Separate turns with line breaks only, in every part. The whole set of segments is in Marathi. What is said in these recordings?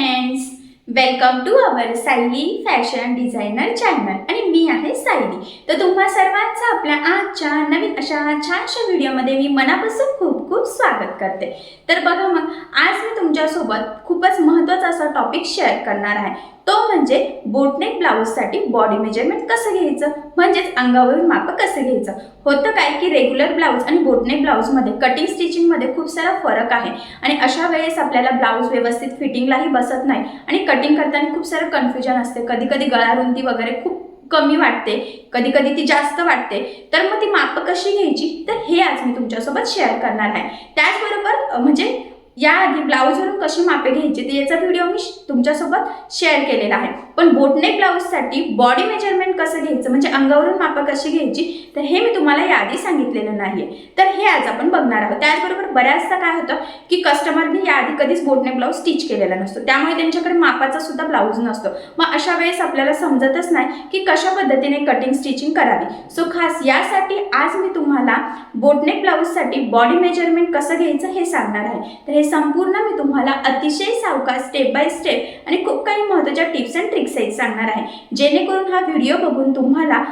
friends, welcome to our Sally Fashion Designer channel. मी आहे सायली. तर तुम्हा सर्वांचं आपल्या आजच्या नवीन अशा छानशा व्हिडिओमध्ये मी मनापासून खूप खूप स्वागत करते. तर बघा मग आज मी तुमच्यासोबत खूपच महत्त्वाचा असा टॉपिक शेअर करणार आहे. तो म्हणजे बोटनेक ब्लाऊजसाठी बॉडी मेजरमेंट कसं घ्यायचं? म्हणजेच अंगावरून माप कसं घ्यायचं? होतं काय की रेग्युलर ब्लाऊज आणि बोटनेक ब्लाऊजमध्ये कटिंग स्टिचिंगमध्ये खूप सारा फरक आहे. आणि अशा वेळेस आपल्याला ब्लाऊज व्यवस्थित फिटिंगलाही बसत नाही. आणि कटिंग करताना खूप सारं कन्फ्युजन असते. कधी कधी गळा रुंदी वगैरे खूप कमी वाटते कधी कधी ती जास्त वाटते. तर मग ती माप कशी घ्यायची? तर हे आज मी तुमच्यासोबत शेअर करणार आहे. त्याचबरोबर म्हणजे याआधी ब्लाऊजवरून कशी मापे घ्यायची ते याचा व्हिडिओ मी तुमच्यासोबत शेअर केलेला आहे. पण बोटनेक ब्लाऊजसाठी बॉडी मेजरमेंट कसं घ्यायचं? म्हणजे अंगावरून मापं कशी घ्यायची? तर हे मी तुम्हाला याआधी सांगितलेलं नाही तर हे आज आपण बघणार आहोत. त्याचबरोबर बऱ्याचदा काय होतं की कस्टमरने याआधी कधीच बोटनेक ब्लाऊज स्टिच केलेला नसतो. त्यामुळे त्यांच्याकडे मापाचा सुद्धा ब्लाऊज नसतो. मग अशा वेळेस आपल्याला समजतच नाही की कशा पद्धतीने कटिंग स्टिचिंग करावी. सो खास यासाठी आज मी तुम्हाला बोटनेक ब्लाऊजसाठी बॉडी मेजरमेंट कसं घ्यायचं हे सांगणार आहे. तर हे संपूर्ण मी तुम्हाला अतिशय सावकाश स्टेप बाय स्टेप आणि खूप काही महत्त्वाच्या टिप्स अँड ट्रिक्स आहेत सांगणार आहे. जेणेकरून हा व्हिडिओ बघून तुम्हाला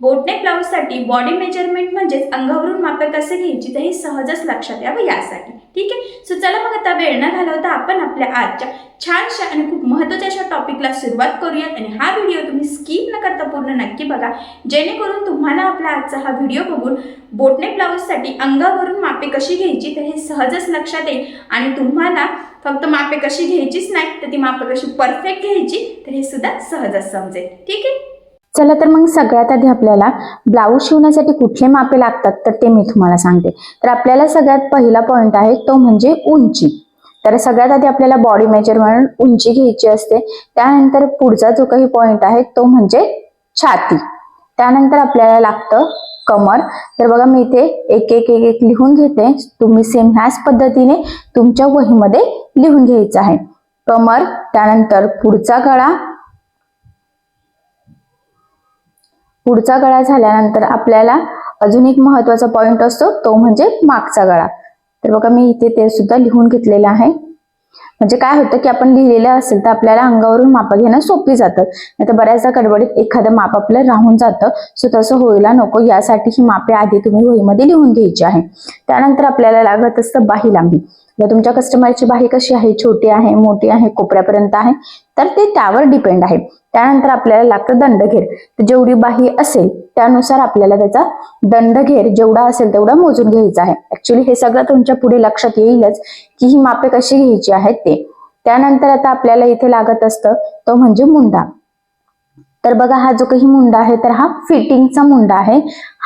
बोटनेक ब्लाऊजसाठी बॉडी मेजरमेंट म्हणजेच अंगावरून मापे कसे घ्यायची तर हे सहजच लक्षात यावं यासाठी. ठीक आहे? सो चला मग आता वेळ न घालवता आपण आपल्या आजच्या छानशा आणि खूप महत्त्वाच्या अशा टॉपिकला सुरुवात करूयात. आणि हा व्हिडिओ तुम्ही स्किप न करता पूर्ण नक्की बघा. जेणेकरून तुम्हाला आपला आजचा हा व्हिडिओ बघून बोटने ब्लाऊजसाठी अंगावरून मापे कशी घ्यायची तर हे सहजच लक्षात येईल. आणि तुम्हाला फक्त मापे कशी घ्यायचीच नाही तर ती मापे कशी परफेक्ट घ्यायची तर हे सुद्धा सहजच समजेल. ठीक आहे?
चला तर मग सगळ्यात आधी आपल्याला ब्लाऊज शिवण्यासाठी कुठले मापे लागतात तर ते मी तुम्हाला सांगते. तर आपल्याला सगळ्यात पहिला पॉईंट आहे तो म्हणजे उंची. तर सगळ्यात आधी आपल्याला बॉडी मेजरमेंट उंची घ्यायची असते. त्यानंतर पुढचा जो काही पॉईंट आहे तो म्हणजे छाती. त्यानंतर आपल्याला लागतं कमर. तर बघा मी इथे एक एक एक एक लिहून घेते. तुम्ही सेम ह्याच पद्धतीने तुमच्या वहीमध्ये लिहून घ्यायचं आहे. कमर त्यानंतर पुढचा गळा पुढचा गळा झाल्यानंतर आपल्याला अजून एक महत्त्वाचा पॉइंट असतो तो म्हणजे मागचा गळा. तर बघा मी इथे ते सुद्धा लिहून घेतलेलं आहे. म्हणजे काय होतं की आपण लिहिलेलं असेल तर आपल्याला अंगावरून माप घेणं सोपी जातं. नाही तर बऱ्याचदा गडबडीत एखादं माप आपलं राहून जातं. सो तसं होईला नको. यासाठी ही मापे आधी तुम्ही वहीमध्ये लिहून घ्यायची आहे. त्यानंतर आपल्याला लागत असतं बाही लांबी. जर तुमच्या कस्टमरची बाही कशी आहे छोटी आहे मोठी आहे कोपऱ्यापर्यंत आहे तर ते त्यावर डिपेंड आहे. त्यानंतर आपल्याला लागतं दंडघेर. तर जेवढी बाही असेल त्यानुसार आपल्याला त्याचा दंडघेर जेवढा असेल तेवढा मोजून घ्यायचा आहे. ऍक्च्युली हे सगळं तुमच्यापुढे लक्षात येईलच की ही मापे कशी घ्यायची आहेत ते. त्यानंतर आता आपल्याला इथे लागत असतं तो म्हणजे मुंडा. तर बघा हा जो काही मुंडा आहे तर हा फिटिंगचा मुंडा आहे.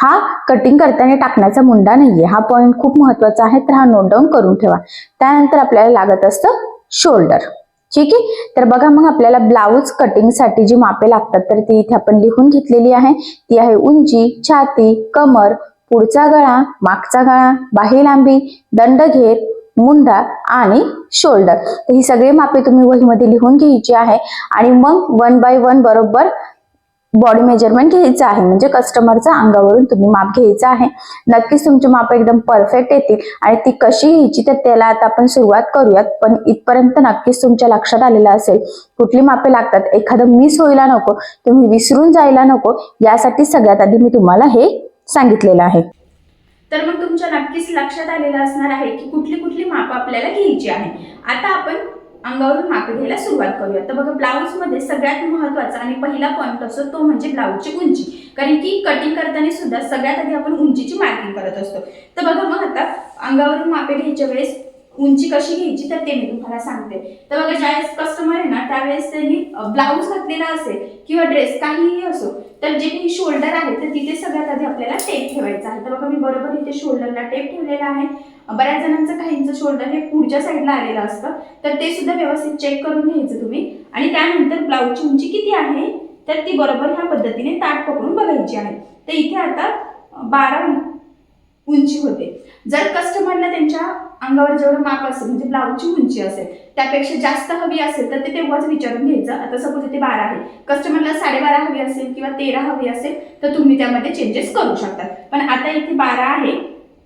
हा कटिंग करताना टाकण्याचा मुंडा नाहीये. हा पॉइंट खूप महत्त्वाचा आहे तर हा नोट डाऊन करून ठेवा. त्यानंतर आपल्याला लागत असतं शोल्डर ठीक आहे? तर बघा मग आपल्याला ब्लाऊज कटिंगसाठी जी मापे लागतात तर ती इथे आपण लिहून घेतलेली आहे. ती आहे उंची छाती कमर पुढचा गळा मागचा गळा बाही लांबी दंड घेत मुंडा आणि शोल्डर तर ही सगळी मापे तुम्ही वहीमध्ये लिहून घ्यायची आहे. आणि मग वन बाय वन बरोबर बॉडी मेजरमेंट घ्यायचं आहे. म्हणजे कस्टमरचा अंगावरून तुम्ही माप घ्यायचं आहे. नक्कीच तुमची माप एकदम परफेक्ट येतील. आणि ती कशी घ्यायची तर त्याला आता आपण सुरुवात करूयात. पण इथपर्यंत नक्कीच तुमच्या लक्षात आलेलं असेल कुठली मापे लागतात. एखादं मिस होईला नको तुम्ही विसरून जायला नको. यासाठी सगळ्यात आधी मी तुम्हाला हे सांगितलेलं आहे.
तर मग तुमच्या नक्कीच लक्षात आलेलं असणार आहे की कुठली कुठली माप आपल्याला घ्यायची आहे. आता आपण अंगावरून माप घ्यायला सुरुवात करूया. तर बघा ब्लाऊजमध्ये सगळ्यात महत्त्वाचा आणि पहिला पॉईंट असतो तो म्हणजे ब्लाऊजची उंची. कारण की कटिंग करताना सुद्धा सगळ्यात आधी आपण उंचीची मार्किंग करत असतो. तर बघा मग आता अंगावरून मापे घ्यायच्या वेळेस उंची कशी घ्यायची तर ते मी तुम्हाला सांगते. तर बघा ज्यावेळेस कस्टमर आहे ना त्यावेळेस त्यांनी ब्लाऊज घातलेला असेल किंवा ड्रेस काहीही असो तर जे काही शोल्डर आहे तर तिथे सगळ्यात आधी आपल्याला टेप ठेवायचा आहे. तर बघा मी बरोबर इथे शोल्डरला टेप ठेवलेला आहे. बऱ्याच जणांचं काहींचं शोल्डर हे पुढच्या साईडला आलेलं असतं. तर ते सुद्धा व्यवस्थित चेक करून घ्यायचं तुम्ही. आणि त्यानंतर ब्लाऊजची उंची किती आहे तर ती बरोबर ह्या पद्धतीने ताट पकडून बघायची आहे. तर इथे आता बारा उंची होते. जर कस्टमरला त्यांच्या अंगावर जेवढं माप असेल म्हणजे ब्लाऊजची उंची असेल त्यापेक्षा जास्त हवी असेल तर ते तेव्हाच विचारून घ्यायचं. आता सपोज इथे बारा आहे. कस्टमरला साडेबारा हवी असेल किंवा तेरा हवी असेल तर तुम्ही त्यामध्ये चेंजेस करू शकता. पण आता इथे बारा आहे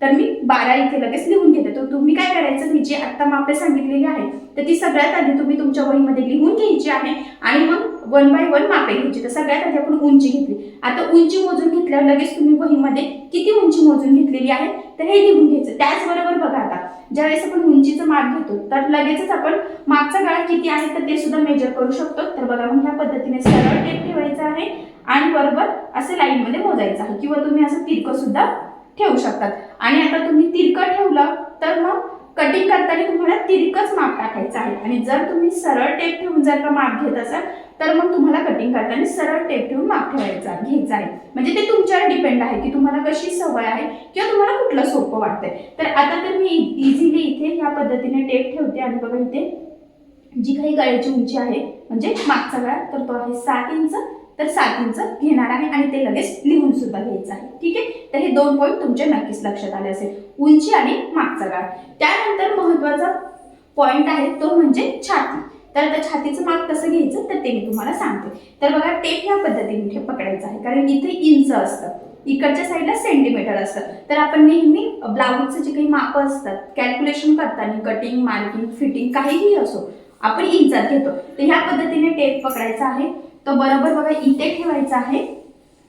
तर मी बारा इथे लगेच लिहून घेते. तर तुम्ही काय करायचं मी जी आत्ता मापे सांगितलेली आहे तर ती सगळ्यात आधी तुम्ही तुमच्या वहीमध्ये लिहून घ्यायची आहे आणि मग वन बाय वन मापे घ्यायची. तर सगळ्यात आधी आपण उंची घेतली. आता उंची मोजून घेतल्यावर लगेच तुम्ही वहीमध्ये किती उंची मोजून घेतलेली आहे? तर हे लिहून घ्यायचं. त्याचबरोबर बघा आता ज्यावेळेस आपण उंचीचं माप घेतो तर लगेचच आपण मागचा गाळा किती आहे तर ते सुद्धा मेजर करू शकतो. तर बघा मग ह्या पद्धतीने सरळ टेप ठेवायचं आहे आणि बरोबर असं लाईनमध्ये मोजायचं आहे. किंवा तुम्ही असं तिरकं सुद्धा ठेवू शकतात. आणि आता तुम्ही तिरकं ठेवलं तर मग कटिंग करताना तुम्हाला तिरकच माप टाकायचं आहे. आणि जर तुम्ही सरळ टेप ठेवून जर का माप घेत असाल तर मग तुम्हाला कटिंग करताना सरळ टेप ठेवून माप ठेवायचा घ्यायचा आहे. म्हणजे ते तुमच्यावर डिपेंड आहे की तुम्हाला कशी सवय आहे किंवा तुम्हाला कुठलं सोपं वाटतंय. तर आता तर मी इझिली इथे ह्या पद्धतीने टेप ठेवते आणि बघा इथे जी काही गळ्याची उंची आहे म्हणजे मागचा गळा तर तो आहे सात इंच. तर सात इंच घेणार आहे आणि ते लगेच लिहून सुद्धा घ्यायचं आहे. ठीक आहे? तर हे दोन पॉईंट तुमच्या नक्कीच लक्षात आले असेल. उंची आणि मागचा गाळ. त्यानंतर महत्त्वाचा पॉईंट आहे तो म्हणजे छाती. तर आता छातीचं माप कसं घ्यायचं? तर ते मी तुम्हाला सांगते. तर बघा टेप ह्या पद्धतीने ठेप पकडायचं आहे. कारण इथे इंच असतं. इकडच्या साईडला सेंटीमीटर असतं. तर आपण नेहमी ब्लाऊजचं जे काही माप असतात कॅल्क्युलेशन करताना कटिंग मार्किंग फिटिंग काहीही असो आपण इंचात घेतो. तर ह्या पद्धतीने टेप पकडायचा आहे. तो बरोबर बघा इथे ठेवायचा आहे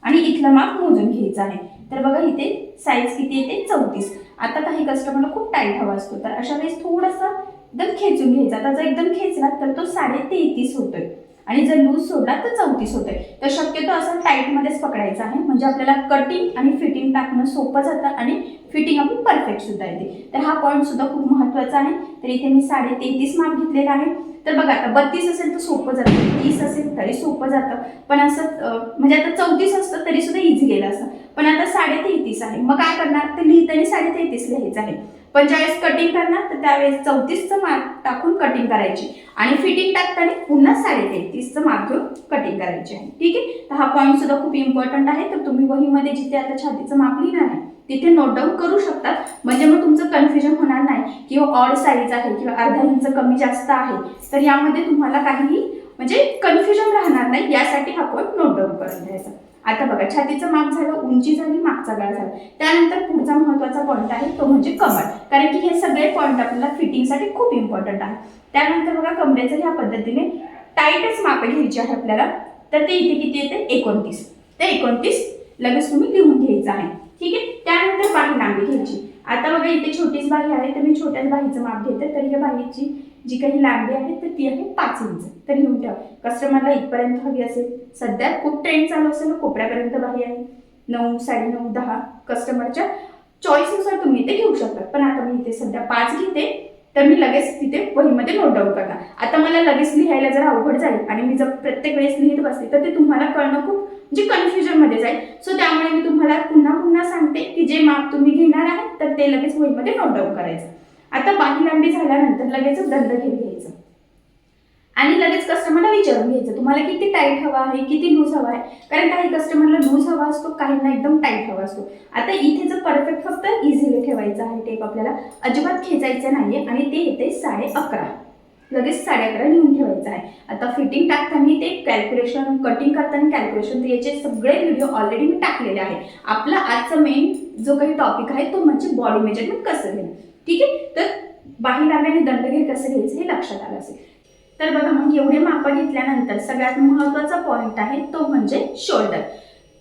आणि इथलं माप मोजून घ्यायचं आहे. तर बघा इथे साईज किती येते? चौतीस. आता काही कस्टमरला खूप टाईट हवा असतो. तर अशा वेळेस थोडासा एकदम खेचून घ्यायचा. आता जर एकदम खेचला तर तो साडे तेहतीस होतोय. आणि जर लूज सोडला तर चौतीस होते तर शक्यतो असं टाईटमध्येच पकडायचं आहे. म्हणजे आपल्याला कटिंग आणि फिटिंग टाकणं सोपं जातं आणि फिटिंग आपली परफेक्ट सुद्धा येते. तर हा पॉईंट सुद्धा खूप महत्त्वाचा आहे. तर इथे मी साडे तेहतीस मार्क घेतलेला आहे. तर बघा आता बत्तीस असेल तर सोपं जातं. तीस असेल तरी सोपं जातं. पण असं म्हणजे आता चौतीस असतं तरी सुद्धा इझी गेलं असतं. पण आता साडे तेहतीस आहे. मग काय करणार? तर लिहिताना साडे तेहतीस लिहायचं आहे. पण ज्यावेळेस कटिंग करणार तर त्यावेळेस चौतीसचं मार्क टाकून कटिंग करायची. आणि फिटिंग टाकताना पुन्हा साडे तेहतीसचं माप घेऊन कटिंग करायची आहे. ठीक आहे? तर हा पॉईंट सुद्धा खूप इम्पॉर्टंट आहे. तर तुम्ही वहीमध्ये जिथे आता छातीचं माप लिहिणार आहे तिथे नोट डाऊन करू शकतात. म्हणजे मग तुमचं कन्फ्युजन होणार नाही किंवा ऑड साईज आहे किंवा अर्धा इंच कमी जास्त आहे तर यामध्ये तुम्हाला काहीही म्हणजे कन्फ्युजन राहणार नाही. यासाठी हा पॉईंट नोट डाऊन करून घ्यायचा. आता बघा छातीचं माप झालं उंची झाली मागचा गाळ झाला. त्यानंतर पुढचा महत्त्वाचा पॉईंट आहे तो म्हणजे कमर. कारण की हे सगळे पॉईंट आपल्याला फिटिंगसाठी खूप इम्पॉर्टंट आहे. त्यानंतर बघा कमरेचं ह्या पद्धतीने टाईटच माप घ्यायची आहे आपल्याला. तर ते इथे किती येते? एकोणतीस. ते एकोणतीस लगेच तुम्ही लिहून घ्यायचं आहे. ठीक आहे? त्यानंतर बाही लांबी घ्यायची. आता बघा इथे छोटीच बाही आहे तर मी छोट्याच बाहीचं माप घेते तर या बाहीची जी काही लांबी आहे तर ती आहे पाच इंच. तर लिहून ठेवा. कस्टमरला इथपर्यंत हवी असेल? सध्या खूप ट्रेंड चालू असेल ना कोपऱ्यापर्यंत बाही आहे. नऊ साडे नऊ दहा कस्टमरच्या चॉईसनुसार तुम्ही ते घेऊ शकता. पण आता मी इथे सध्या पाच घेते तर मी लगेच तिथे वहीमध्ये नोट डाऊन करणार. आता मला लगेच लिहायला जर अवघड जाईल आणि मी जर प्रत्येक वेळेस लिहित बसते तर ते तुम्हाला कळणं खूप म्हणजे कन्फ्युजनमध्ये जाईल. सो त्यामुळे मी तुम्हाला पुन्हा पुन्हा सांगते की जे माप तुम्ही घेणार आहात तर ते लगेच वहीमध्ये नोट डाऊन करायचं. आता पाणी लांबी झाल्यानंतर लगेच दंड घेऊन घ्यायचं. आणि लगेच कस्टमरला विचारून घ्यायचं तुम्हाला किती टाईट हवा आहे किती लूज हवा आहे? कारण काही कस्टमरला लूज हवा असतो काहींना एकदम टाईट हवा असतो. आता इथे जर परफेक्ट फक्त इझिली ठेवायचं आहे टेप आपल्याला अजिबात खेचायचं नाहीये आणि ते येते साडे अकरा. लगेच साडे अकरा लिहून ठेवायचं आहे. आता फिटिंग टाकताना ते कॅल्क्युलेशन कटिंग करताना कॅल्क्युलेशन तर याचे सगळे व्हिडिओ ऑलरेडी मी टाकलेले आहे. आपला आजचा मेन जो काही टॉपिक आहे तो म्हणजे बॉडी मेजरमेंट कसं घेणं? ठीक आहे? तर बाहेर आल्याने दंड घेत कसं घ्यायचं हे लक्षात आलं असेल. तर बघा मग एवढे मापं घेतल्यानंतर सगळ्यात महत्त्वाचा पॉईंट आहे तो म्हणजे शोल्डर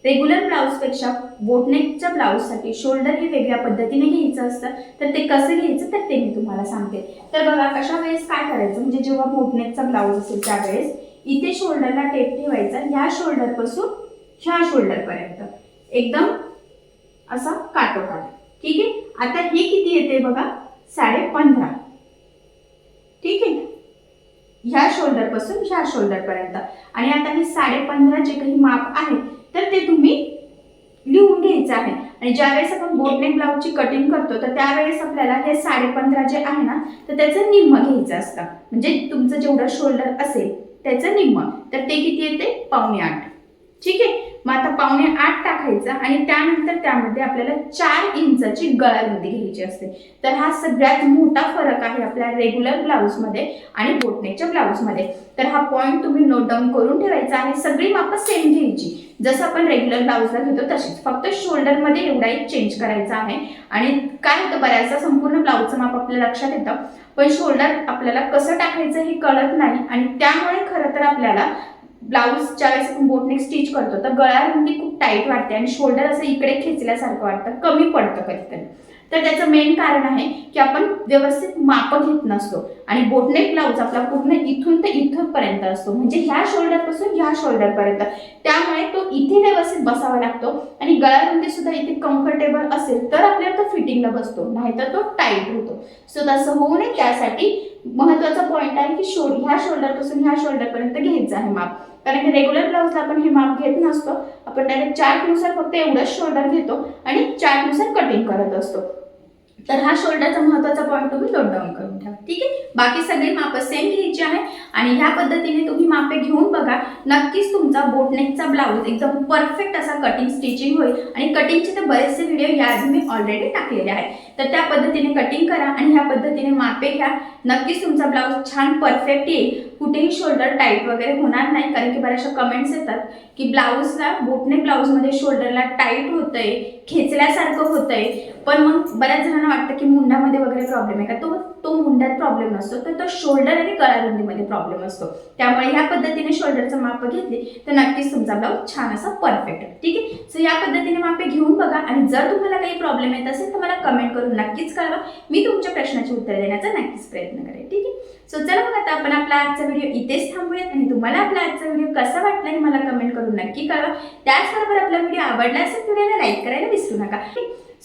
रेग्युलर ब्लाऊजपेक्षा बोटनेकच्या ब्लाऊजसाठी शोल्डर हे वेगळ्या पद्धतीने घ्यायचं असतं. तर ते कसं घ्यायचं तर ते मी तुम्हाला सांगते. तर बघा कशा वेळेस काय करायचं? म्हणजे जेव्हा बोटनेकचा ब्लाऊज असेल त्यावेळेस इथे शोल्डरला टेप ठेवायचा. ह्या शोल्डरपासून ह्या शोल्डरपर्यंत एकदम असा काटोकाट. ठीक आहे? आता हे किती येते बघा? साडे पंधरा ठीक आहे? ह्या शोल्डरपासून ह्या शोल्डरपर्यंत आणि आता हे साडे पंधरा जे काही माप आहे तर ते तुम्ही लिहून घ्यायचं आहे. आणि ज्यावेळेस आपण बोटनेक ब्लाऊजची कटिंग करतो तर त्यावेळेस आपल्याला हे साडे पंधरा जे आहे ना तर त्याचं निम्म घ्यायचं असतं. म्हणजे तुमचं जेवढं शोल्डर असेल त्याचं निम्म. तर ते किती येते? पावणे आठ. ठीक आहे? मग आता पावणे आठ टाकायचा आणि त्यानंतर त्यामध्ये आपल्याला चार इंचाची गळा घ्यायची असते. तर हा सगळ्यात मोठा फरक आहे आपल्या रेग्युलर ब्लाऊजमध्ये आणि बोटनेच्या ब्लाऊजमध्ये तर हा पॉईंट तुम्ही नोट डाऊन करून ठेवायचा आणि सगळी माप सेम घ्यायची. जसं आपण रेग्युलर ब्लाऊजला घेतो तशीच. फक्त शोल्डरमध्ये एवढा एक चेंज करायचा आहे. आणि काय होतं बऱ्याचदा संपूर्ण ब्लाऊजचं माप आपल्या लक्षात येतं. पण शोल्डर आपल्याला कसं टाकायचं हे कळत नाही आणि त्यामुळे खरं तर आपल्याला ब्लाऊज ज्यावेळेस आपण बोटने स्टिच करतो तर गळ्यामध्ये खूप टाईट वाटते आणि शोल्डर असं इकडे खेचल्यासारखं वाटतं कमी पडतं कधी तर त्याचं मेन कारण आहे की आपण व्यवस्थित मापं घेत नसतो आणि बोटनेक ब्लाऊज आपला पूर्ण इथून ते इथपर्यंत असतो. म्हणजे ह्या शोल्डरपासून ह्या शोल्डरपर्यंत त्यामुळे तो इथे व्यवस्थित बसावा लागतो आणि गळ्यामध्ये सुद्धा इथे कम्फर्टेबल असेल तर आपल्याला तो फिटिंगला बसतो नाहीतर तो टाईट होतो. सो तसं होऊ नये त्यासाठी महत्त्वाचा पॉईंट आहे की शोल्ड ह्या शोल्डरपासून ह्या शोल्डरपर्यंत घ्यायचं आहे माप. कारण की रेग्युलर ब्लाऊजला आपण हे माप घेत नसतो. आपण डायरेक्ट चार्टनुसार फक्त एवढंच शोल्डर घेतो आणि चार्टनुसार कटिंग करत असतो. तर हा शोल्डरचा महत्त्वाचा पॉईंट तुम्ही नोट डाऊन करून ठेवा. ठीक आहे? बाकी सगळी माप सेम घ्यायची आहे आणि ह्या पद्धतीने तुम्ही मापे घेऊन बघा. नक्कीच तुमचा बोटनेकचा ब्लाऊज एकदम परफेक्ट असा कटिंग स्टिचिंग होईल आणि कटिंगचे तर बरेचसे व्हिडिओ याआधी मी ऑलरेडी टाकलेले आहेत. तर त्या पद्धतीने कटिंग करा आणि ह्या पद्धतीने मापे घ्या. नक्कीच तुमचा ब्लाऊज छान परफेक्ट येईल. कुठेही शोल्डर टाईट वगैरे होणार नाही. कारण की बऱ्याचशा कमेंट्स येतात की ब्लाऊजला बोटने ब्लाऊजमध्ये शोल्डरला टाईट होतंय खेचल्यासारखं होतंय. पण मग बऱ्याच जणांना वाटतं की मुंडामध्ये वगैरे प्रॉब्लेम आहे का? तो तो मुंड्यात प्रॉब्लेम नसतो तर तो शोल्डर आणि गळारुंदीमध्ये प्रॉब्लेम असतो. त्यामुळे ह्या पद्धतीने शोल्डरचं माप घेतली तर नक्कीच तुमचा ब्लाऊज छान असा परफेक्ट ठीक आहे? सो या पद्धतीने मापे घेऊन बघा आणि जर तुम्हाला काही प्रॉब्लेम येत असेल तर मला कमेंट करून नक्कीच कळवा. मी तुमच्या प्रश्नाची उत्तर देण्याचा नक्कीच प्रयत्न करेन. ठीक आहे? सो चला मग आता आपण आपला आजचा व्हिडिओ इथेच थांबूयात आणि तुम्हाला आपला आजचा व्हिडिओ कसा वाटला हे मला कमेंट करून नक्की कळवा. त्याचबरोबर आपला व्हिडिओ आवडला असेल व्हिडिओला लाईक करायला विसरू नका.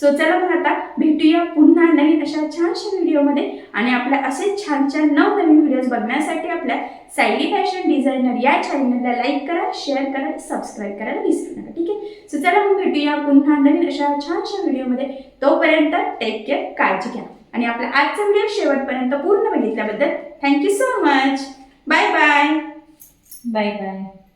सो चला मग आता भेटूया पुन्हा नवीन अशा छानशा व्हिडिओमध्ये. आणि आपल्या असे छान छान नवनवीन व्हिडिओज बघण्यासाठी आपल्या सायली फॅशन डिझायनर या चॅनलला लाईक करा शेअर करा सबस्क्राईब करायला विसरू नका ठीक आहे? सो चला मग भेटूया पुन्हा नवीन अशा छानशा व्हिडिओमध्ये. तोपर्यंत टेक केअर काळजी घ्या. आणि आपला आजचा व्हिडिओ शेवटपर्यंत पूर्ण बघितल्याबद्दल thank you so much bye bye
bye bye